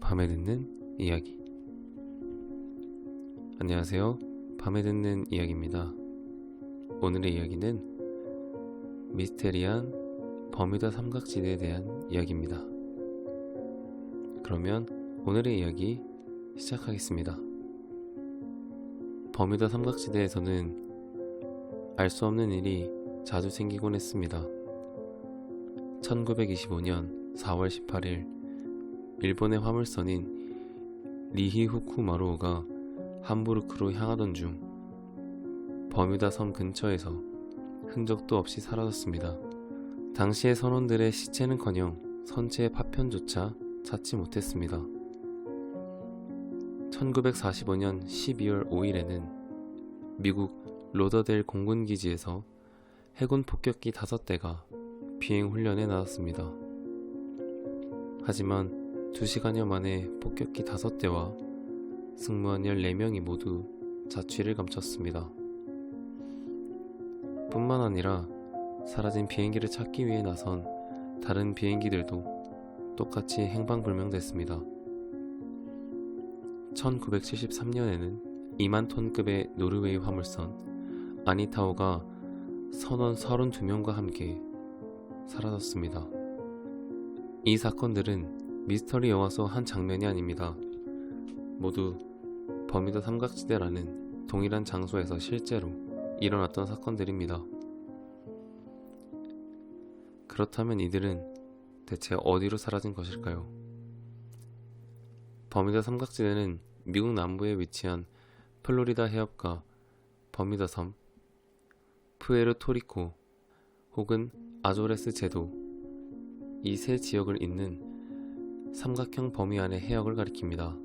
밤에 듣는 이야기. 안녕하세요. 밤에 듣는 이야기입니다. 오늘의 이야기는 미스테리한 버뮤다 삼각지대에 대한 이야기입니다. 그러면 오늘의 이야기 시작하겠습니다. 버뮤다 삼각지대에서는 알 수 없는 일이 자주 생기곤 했습니다. 1925년 4월 18일 일본의 화물선인 리히후쿠 마루오가 함부르크로 향하던 중 버뮤다 섬 근처에서 흔적도 없이 사라졌습니다. 당시의 선원들의 시체는커녕 선체의 파편조차 찾지 못했습니다. 1945년 12월 5일에는 미국 로더델 공군기지에서 해군 폭격기 5대가 비행 훈련에 나섰습니다. 하지만 2시간여 만에 폭격기 5대와 승무원 14명이 모두 자취를 감췄습니다. 뿐만 아니라 사라진 비행기를 찾기 위해 나선 다른 비행기들도 똑같이 행방불명됐습니다. 1973년에는 2만 톤급의 노르웨이 화물선 아니타오가 선원 32명과 함께 사라졌습니다. 이 사건들은 미스터리 영화 속 한 장면이 아닙니다. 모두 버뮤다 삼각지대라는 동일한 장소에서 실제로 일어났던 사건들입니다. 그렇다면 이들은 대체 어디로 사라진 것일까요? 버뮤다 삼각지대는 미국 남부에 위치한 플로리다 해협과 버뮤다 섬, 푸에르토리코 혹은 아조레스 제도 이 세 지역을 잇는 삼각형 범위 안의 해역을 가리킵니다.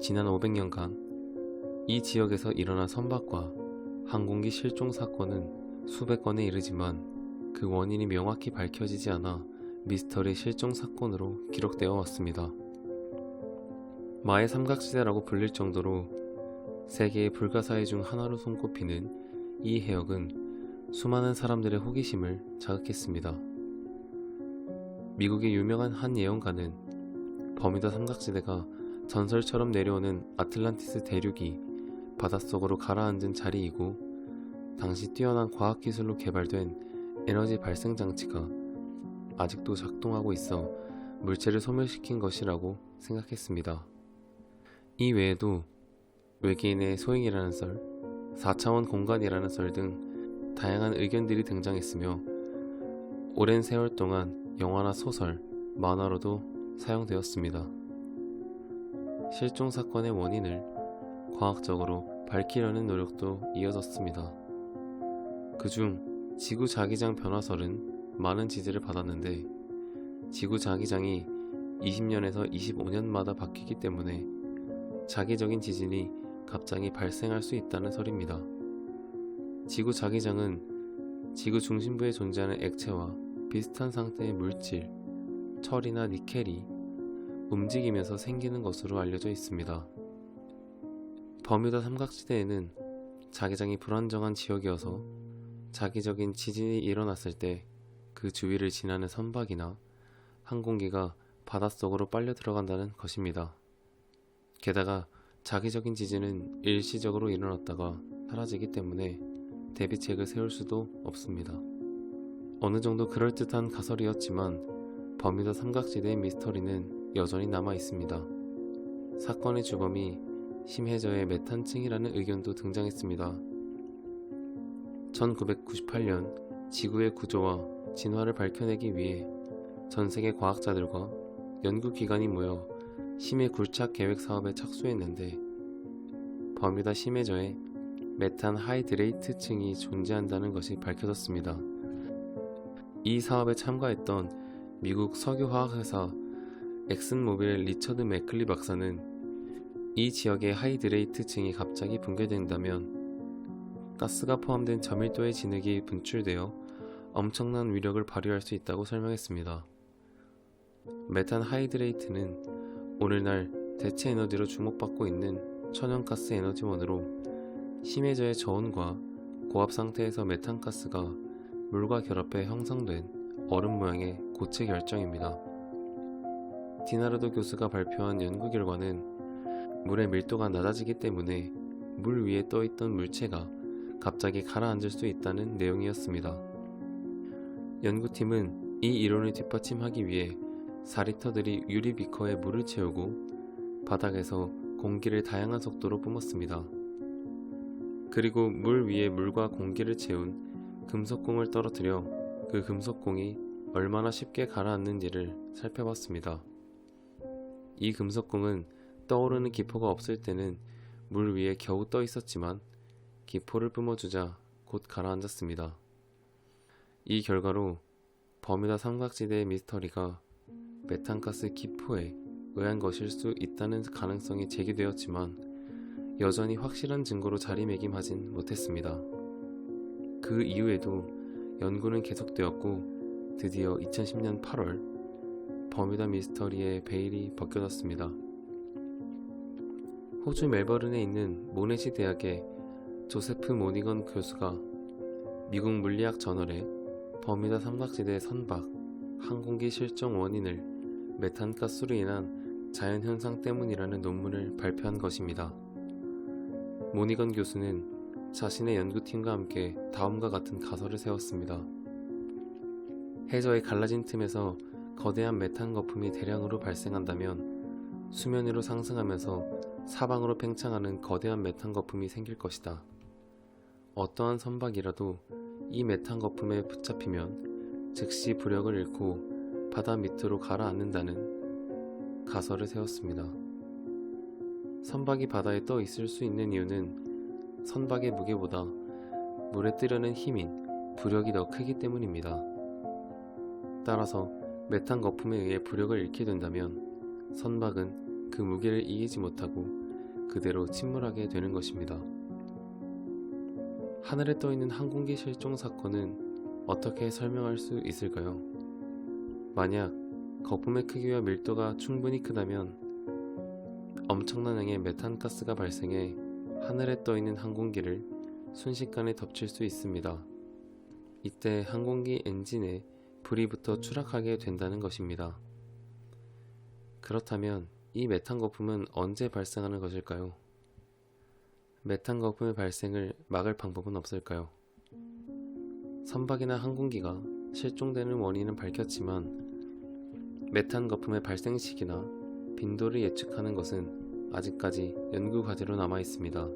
지난 500년간 이 지역에서 일어난 선박과 항공기 실종 사건은 수백 건에 이르지만 그 원인이 명확히 밝혀지지 않아 미스터리 실종 사건으로 기록되어 왔습니다. 마의 삼각지대라고 불릴 정도로 세계의 불가사의 중 하나로 손꼽히는 이 해역은 수많은 사람들의 호기심을 자극했습니다. 미국의 유명한 한 예언가는 버뮤다 삼각지대가 전설처럼 내려오는 아틀란티스 대륙이 바닷속으로 가라앉은 자리이고 당시 뛰어난 과학기술로 개발된 에너지 발생 장치가 아직도 작동하고 있어 물체를 소멸시킨 것이라고 생각했습니다. 이 외에도 외계인의 소행이라는 썰, 4차원 공간이라는 썰 등 다양한 의견들이 등장했으며 오랜 세월 동안 영화나 소설, 만화로도 사용되었습니다. 실종 사건의 원인을 과학적으로 밝히려는 노력도 이어졌습니다. 그중 지구 자기장 변화설은 많은 지지를 받았는데 지구 자기장이 20년에서 25년마다 바뀌기 때문에 자기적인 지진이 갑자기 발생할 수 있다는 설입니다. 지구 자기장은 지구 중심부에 존재하는 액체와 비슷한 상태의 물질, 철이나 니켈이 움직이면서 생기는 것으로 알려져 있습니다. 버뮤다 삼각지대에는 자기장이 불안정한 지역이어서 자기적인 지진이 일어났을 때 그 주위를 지나는 선박이나 항공기가 바닷속으로 빨려 들어간다는 것입니다. 게다가 자기적인 지진은 일시적으로 일어났다가 사라지기 때문에 대비책을 세울 수도 없습니다. 어느 정도 그럴듯한 가설이었지만 버뮤다 삼각지대의 미스터리는 여전히 남아 있습니다. 사건의 주범이 심해저의 메탄층이라는 의견도 등장했습니다. 1998년 지구의 구조와 진화를 밝혀내기 위해 전 세계 과학자들과 연구기관이 모여 심해 굴착 계획 사업에 착수했는데 버뮤다 심해저에 메탄 하이드레이트 층이 존재한다는 것이 밝혀졌습니다. 이 사업에 참가했던 미국 석유화학회사 엑슨모빌 리처드 맥클리 박사는 이 지역의 하이드레이트 층이 갑자기 붕괴된다면 가스가 포함된 저밀도의 진흙이 분출되어 엄청난 위력을 발휘할 수 있다고 설명했습니다. 메탄 하이드레이트는 오늘날 대체 에너지로 주목받고 있는 천연가스 에너지원으로 심해저의 저온과 고압 상태에서 메탄가스가 물과 결합해 형성된 얼음 모양의 고체 결정입니다. 디나르도 교수가 발표한 연구 결과는 물의 밀도가 낮아지기 때문에 물 위에 떠 있던 물체가 갑자기 가라앉을 수 있다는 내용이었습니다. 연구팀은 이 이론을 뒷받침하기 위해 4리터들이 유리 비커에 물을 채우고 바닥에서 공기를 다양한 속도로 뿜었습니다. 그리고 물 위에 물과 공기를 채운 금속공을 떨어뜨려 그 금속공이 얼마나 쉽게 가라앉는지를 살펴봤습니다. 이 금속공은 떠오르는 기포가 없을 때는 물 위에 겨우 떠 있었지만 기포를 뿜어주자 곧 가라앉았습니다. 이 결과로 버뮤다 삼각지대의 미스터리가 메탄가스 기포에 의한 것일 수 있다는 가능성이 제기되었지만 여전히 확실한 증거로 자리매김하진 못했습니다. 그 이후에도 연구는 계속되었고 드디어 2010년 8월 버뮤다 미스터리의 베일이 벗겨졌습니다. 호주 멜버른에 있는 모네시 대학의 조세프 모니건 교수가 미국 물리학 저널에 버뮤다 삼각지대 선박 항공기 실종 원인을 메탄가스로 인한 자연현상 때문이라는 논문을 발표한 것입니다. 모니건 교수는 자신의 연구팀과 함께 다음과 같은 가설을 세웠습니다. 해저의 갈라진 틈에서 거대한 메탄 거품이 대량으로 발생한다면 수면 위로 상승하면서 사방으로 팽창하는 거대한 메탄 거품이 생길 것이다. 어떠한 선박이라도 이 메탄 거품에 붙잡히면 즉시 부력을 잃고 바다 밑으로 가라앉는다는 가설을 세웠습니다. 선박이 바다에 떠 있을 수 있는 이유는 선박의 무게보다 물에 뜨려는 힘인 부력이 더 크기 때문입니다. 따라서 메탄 거품에 의해 부력을 잃게 된다면 선박은 그 무게를 이기지 못하고 그대로 침몰하게 되는 것입니다. 하늘에 떠 있는 항공기 실종 사건은 어떻게 설명할 수 있을까요? 만약 거품의 크기와 밀도가 충분히 크다면 엄청난 양의 메탄가스가 발생해 하늘에 떠 있는 항공기를 순식간에 덮칠 수 있습니다. 이때 항공기 엔진에 불이 붙어 추락하게 된다는 것입니다. 그렇다면 이 메탄 거품은 언제 발생하는 것일까요? 메탄 거품의 발생을 막을 방법은 없을까요? 선박이나 항공기가 실종되는 원인은 밝혔지만 메탄 거품의 발생 시기나 빈도를 예측하는 것은 아직까지 연구 과제로 남아 있습니다.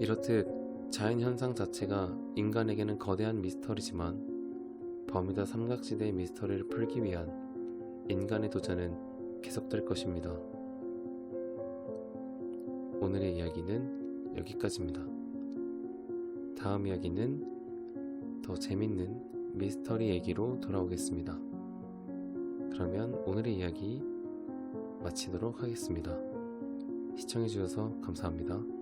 이렇듯 자연 현상 자체가 인간에게는 거대한 미스터리지만 버뮤다 삼각지대의 미스터리를 풀기 위한 인간의 도전은 계속될 것입니다. 오늘의 이야기는 여기까지입니다. 다음 이야기는 더 재밌는 미스터리 얘기로 돌아오겠습니다. 그러면 오늘의 이야기 마치도록 하겠습니다. 시청해주셔서 감사합니다.